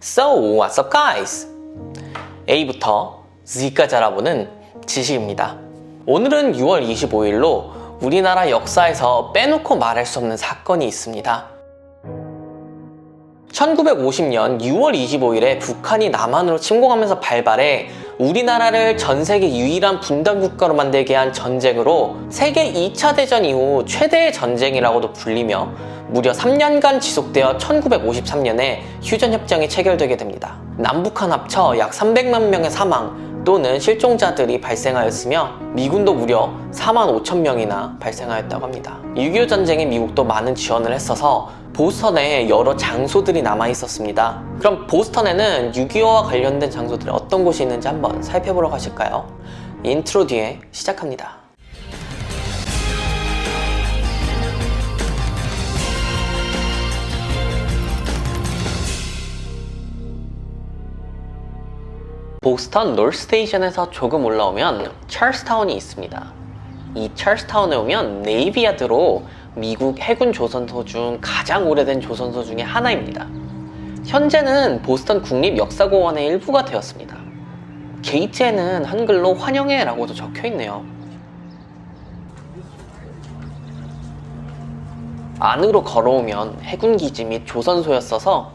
So, what's up guys? A부터 Z까지 알아보는 지식입니다. 오늘은 6월 25일로 우리나라 역사에서 빼놓고 말할 수 없는 사건이 있습니다. 1950년 6월 25일에 북한이 남한으로 침공하면서 발발해 우리나라를 전 세계 유일한 분단 국가로 만들게 한 전쟁으로 세계 2차 대전 이후 최대의 전쟁이라고도 불리며 무려 3년간 지속되어 1953년에 휴전협정이 체결되게 됩니다. 남북한 합쳐 약 300만 명의 사망 또는 실종자들이 발생하였으며 미군도 무려 4만 5천 명이나 발생하였다고 합니다. 6.25 전쟁에 미국도 많은 지원을 했어서 보스턴에 여러 장소들이 남아 있었습니다. 그럼 보스턴에는 6.25와 관련된 장소들이 어떤 곳이 있는지 한번 살펴보러 가실까요? 인트로 뒤에 시작합니다. 보스턴 놀스테이션에서 조금 올라오면 찰스타운이 있습니다. 이 찰스타운에 오면 네이비야드로 미국 해군 조선소 중 가장 오래된 조선소 중에 하나입니다. 현재는 보스턴 국립역사공원의 일부가 되었습니다. 게이트에는 한글로 환영해 라고도 적혀 있네요. 안으로 걸어오면 해군 기지 및 조선소였어서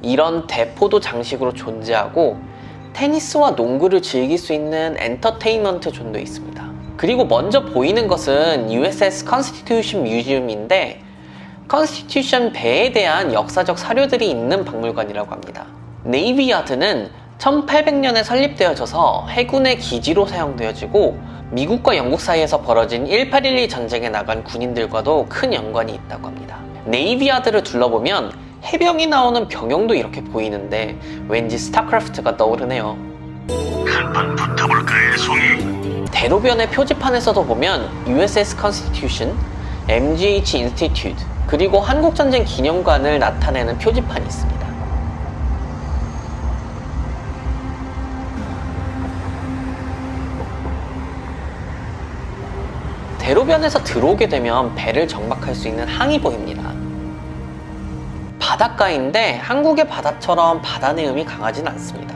이런 대포도 장식으로 존재하고 테니스와 농구를 즐길 수 있는 엔터테인먼트 존도 있습니다. 그리고 먼저 보이는 것은 USS Constitution Museum인데 컨스티튜션 배에 대한 역사적 사료들이 있는 박물관이라고 합니다. 네이비 야드는 1800년에 설립되어져서 해군의 기지로 사용되어지고 미국과 영국 사이에서 벌어진 1812 전쟁에 나간 군인들과도 큰 연관이 있다고 합니다. 네이비 야드를 둘러보면 해병이 나오는 병영도 이렇게 보이는데 왠지 스타크래프트가 떠오르네요. 한판 붙어볼까의 송이 대로변의 표지판에서도 보면 USS Constitution, MGH Institute, 그리고 한국전쟁 기념관을 나타내는 표지판이 있습니다. 대로변에서 들어오게 되면 배를 정박할 수 있는 항이 보입니다. 바닷가인데 한국의 바다처럼 바다 내음이 강하진 않습니다.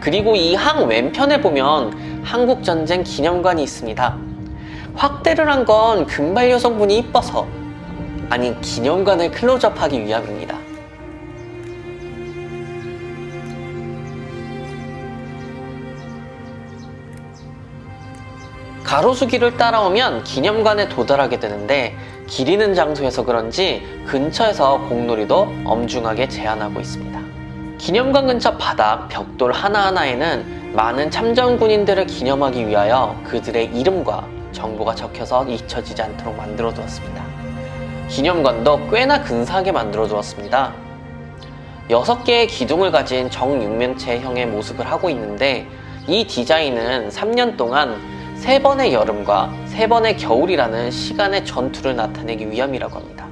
그리고 이 항 왼편에 보면 한국전쟁 기념관이 있습니다. 확대를 한 건 금발 여성분이 이뻐서 아니 기념관을 클로즈업하기 위함입니다. 가로수길을 따라오면 기념관에 도달하게 되는데 길 잃는 장소에서 그런지 근처에서 공놀이도 엄중하게 제한하고 있습니다. 기념관 근처 바닥, 벽돌 하나하나에는 많은 참전 군인들을 기념하기 위하여 그들의 이름과 정보가 적혀서 잊혀지지 않도록 만들어 두었습니다. 기념관도 꽤나 근사하게 만들어 두었습니다. 6개의 기둥을 가진 정육면체형의 모습을 하고 있는데 이 디자인은 3년 동안 3번의 여름과 3번의 겨울이라는 시간의 전투를 나타내기 위함이라고 합니다.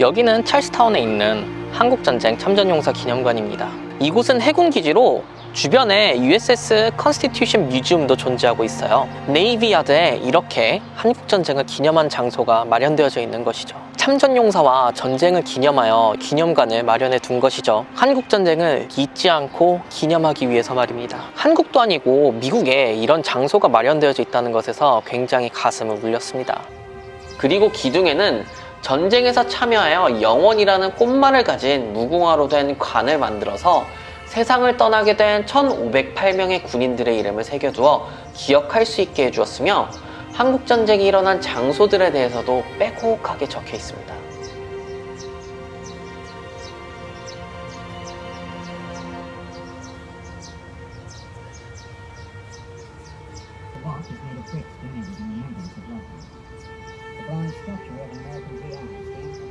여기는 찰스타운에 있는 한국전쟁 참전용사 기념관입니다. 이곳은 해군 기지로 주변에 USS 컨스티튜션 뮤지엄도 존재하고 있어요. 네이비 야드에 이렇게 한국전쟁을 기념한 장소가 마련되어져 있는 것이죠. 참전용사와 전쟁을 기념하여 기념관을 마련해 둔 것이죠. 한국전쟁을 잊지 않고 기념하기 위해서 말입니다. 한국도 아니고 미국에 이런 장소가 마련되어져 있다는 것에서 굉장히 가슴을 울렸습니다. 그리고 기둥에는 전쟁에서 참여하여 영원이라는 꽃말을 가진 무궁화로 된 관을 만들어서 세상을 떠나게 된 1508명의 군인들의 이름을 새겨두어 기억할 수 있게 해주었으며 한국전쟁이 일어난 장소들에 대해서도 빼곡하게 적혀 있습니다. stands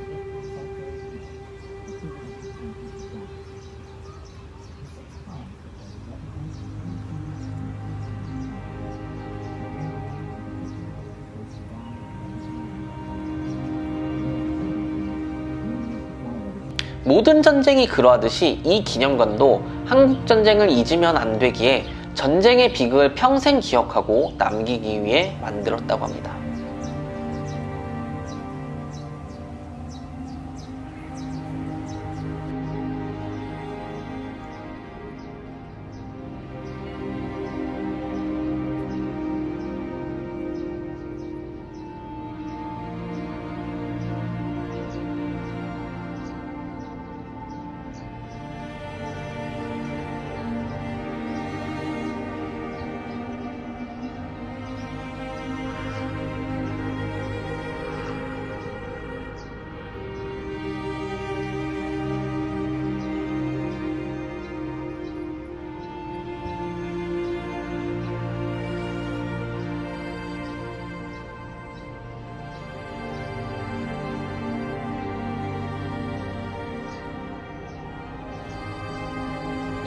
모든 전쟁이 그러하듯이 이 기념관도 한국 전쟁을 잊으면 안 되기에 전쟁의 비극을 평생 기억하고 남기기 위해 만들었다고 합니다.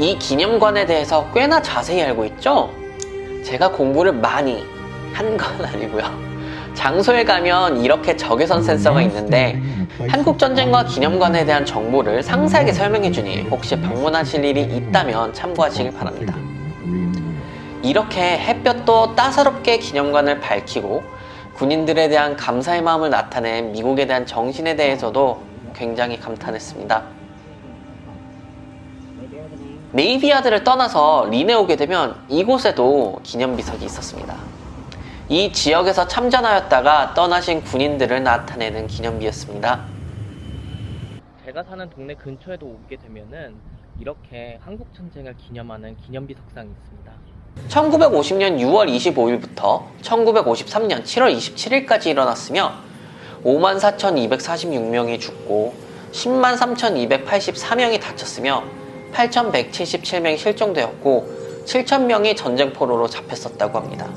이 기념관에 대해서 꽤나 자세히 알고 있죠? 제가 공부를 많이 한 건 아니고요. 장소에 가면 이렇게 적외선 센서가 있는데 한국 전쟁과 기념관에 대한 정보를 상세하게 설명해 주니 혹시 방문하실 일이 있다면 참고하시길 바랍니다. 이렇게 햇볕도 따사롭게 기념관을 밝히고 군인들에 대한 감사의 마음을 나타낸 미국에 대한 정신에 대해서도 굉장히 감탄했습니다. 네이비야드를 떠나서 린에 오게 되면 이곳에도 기념비석이 있었습니다. 이 지역에서 참전하였다가 떠나신 군인들을 나타내는 기념비였습니다. 제가 사는 동네 근처에도 오게 되면은 이렇게 한국 전쟁을 기념하는 기념비 석상이 있습니다. 1950년 6월 25일부터 1953년 7월 27일까지 일어났으며 54,246명이 죽고 10만 3,284명이 다쳤으며 8,177명이 실종되었고 7,000명이 전쟁 포로로 잡혔었다고 합니다.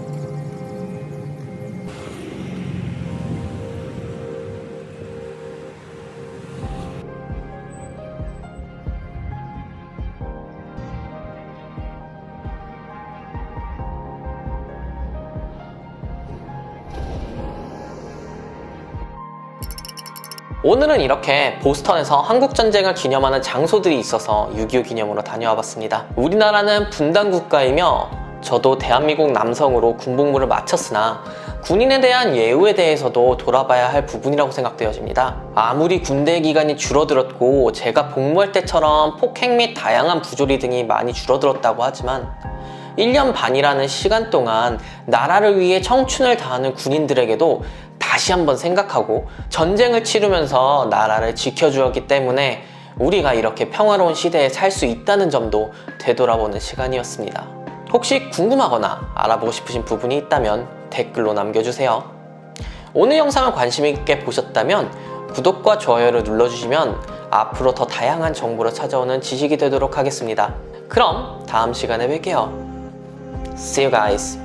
오늘은 이렇게 보스턴에서 한국전쟁을 기념하는 장소들이 있어서 6.25 기념으로 다녀와 봤습니다. 우리나라는 분단 국가이며 저도 대한민국 남성으로 군복무를 마쳤으나 군인에 대한 예우에 대해서도 돌아봐야 할 부분이라고 생각되어집니다. 아무리 군대 기간이 줄어들었고 제가 복무할 때처럼 폭행 및 다양한 부조리 등이 많이 줄어들었다고 하지만 1년 반이라는 시간 동안 나라를 위해 청춘을 다하는 군인들에게도 다시 한번 생각하고 전쟁을 치르면서 나라를 지켜주었기 때문에 우리가 이렇게 평화로운 시대에 살 수 있다는 점도 되돌아보는 시간이었습니다. 혹시 궁금하거나 알아보고 싶으신 부분이 있다면 댓글로 남겨주세요. 오늘 영상을 관심 있게 보셨다면 구독과 좋아요를 눌러주시면 앞으로 더 다양한 정보로 찾아오는 지식이 되도록 하겠습니다. 그럼 다음 시간에 뵐게요. See you guys.